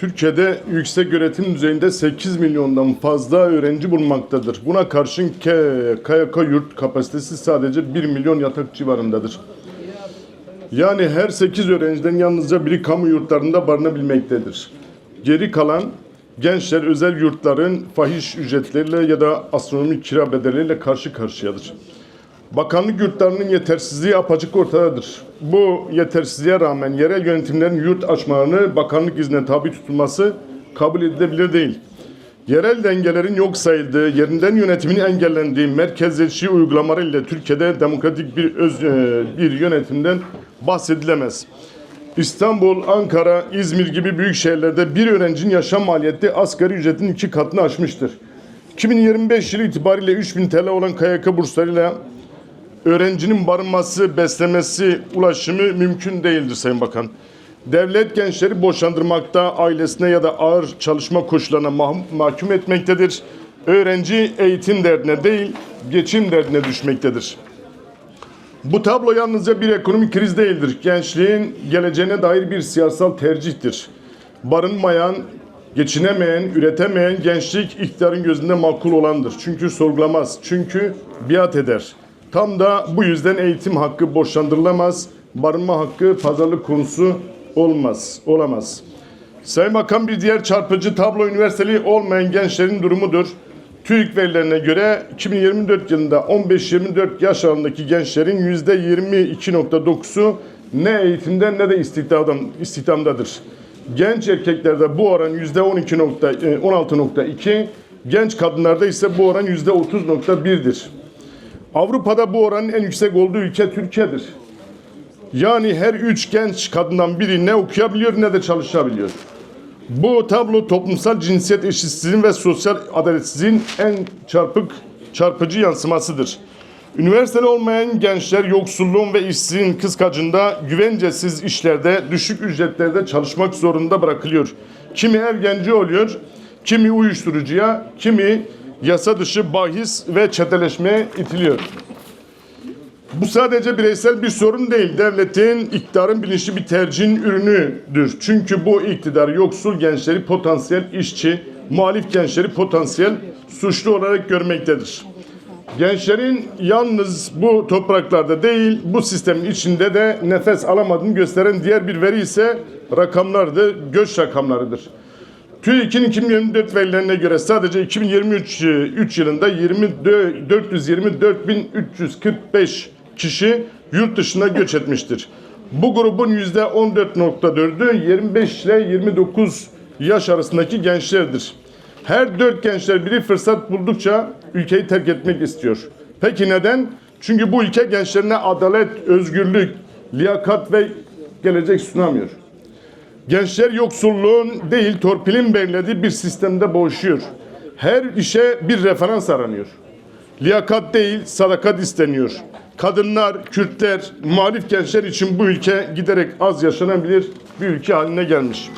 Türkiye'de yüksek öğretim düzeyinde 8 milyondan fazla öğrenci bulunmaktadır. Buna karşın KYK yurt kapasitesi sadece 1 milyon yatak civarındadır. Yani her 8 öğrenciden yalnızca biri kamu yurtlarında barınabilmektedir. Geri kalan gençler özel yurtların fahiş ücretleriyle ya da astronomik kira bedelleriyle karşı karşıyadır. Bakanlık yurtlarının yetersizliği apaçık ortadadır. Bu yetersizliğe rağmen yerel yönetimlerin yurt açmalarını bakanlık iznine tabi tutulması kabul edilebilir değil. Yerel dengelerin yok sayıldığı, yerinden yönetimin engellendiği merkezleşi uygulamalarıyla Türkiye'de demokratik bir öz, e, bir yönetimden bahsedilemez. İstanbul, Ankara, İzmir gibi büyük şehirlerde bir öğrencinin yaşam maliyeti asgari ücretin iki katını aşmıştır. 2025 yılı itibariyle 3000 TL olan KYK burslarıyla öğrencinin barınması, beslemesi, ulaşımı mümkün değildir Sayın Bakan. Devlet gençleri boşandırmakta, ailesine ya da ağır çalışma koşullarına mah- mahkum etmektedir. Öğrenci eğitim derdine değil, geçim derdine düşmektedir. Bu tablo yalnızca bir ekonomik kriz değildir. Gençliğin geleceğine dair bir siyasal tercihtir. Barınmayan, geçinemeyen, üretemeyen gençlik iktidarın gözünde makul olandır. Çünkü sorgulamaz, çünkü biat eder. Tam da bu yüzden eğitim hakkı boşlandırılamaz, barınma hakkı pazarlık konusu olmaz, olamaz. Sayın Bakan bir diğer çarpıcı tablo üniversiteli olmayan gençlerin durumudur. TÜİK verilerine göre 2024 yılında 15-24 yaş aralığındaki gençlerin %22.9'u ne eğitimden ne de istihdamdan, istihdamdadır. Genç erkeklerde bu oran %12.16.2, genç kadınlarda ise bu oran %30.1'dir. Avrupa'da bu oranın en yüksek olduğu ülke Türkiye'dir. Yani her üç genç kadından biri ne okuyabiliyor ne de çalışabiliyor. Bu tablo toplumsal cinsiyet eşitsizliğin ve sosyal adaletsizliğin en çarpık çarpıcı yansımasıdır. Üniversiteli olmayan gençler yoksulluğun ve işsizliğin kıskacında güvencesiz işlerde, düşük ücretlerde çalışmak zorunda bırakılıyor. Kimi ev genci oluyor, kimi uyuşturucuya, kimi yasa dışı bahis ve çeteleşmeye itiliyor. Bu sadece bireysel bir sorun değil. Devletin, iktidarın bilinçli bir tercihin ürünüdür. Çünkü bu iktidar yoksul gençleri potansiyel işçi, muhalif gençleri potansiyel suçlu olarak görmektedir. Gençlerin yalnız bu topraklarda değil, bu sistemin içinde de nefes alamadığını gösteren diğer bir veri ise rakamlardır, göç rakamlarıdır. TÜİK'in 2024 verilerine göre sadece 2023 3 yılında 424.345 kişi yurt dışına göç etmiştir. Bu grubun %14.4'ü 25 ile 29 yaş arasındaki gençlerdir. Her dört gençler biri fırsat buldukça ülkeyi terk etmek istiyor. Peki neden? Çünkü bu ülke gençlerine adalet, özgürlük, liyakat ve gelecek sunamıyor. Gençler yoksulluğun değil torpilin belirlediği bir sistemde boğuşuyor. Her işe bir referans aranıyor. Liyakat değil sadakat isteniyor. Kadınlar, Kürtler, muhalif gençler için bu ülke giderek az yaşanabilir bir ülke haline gelmiş.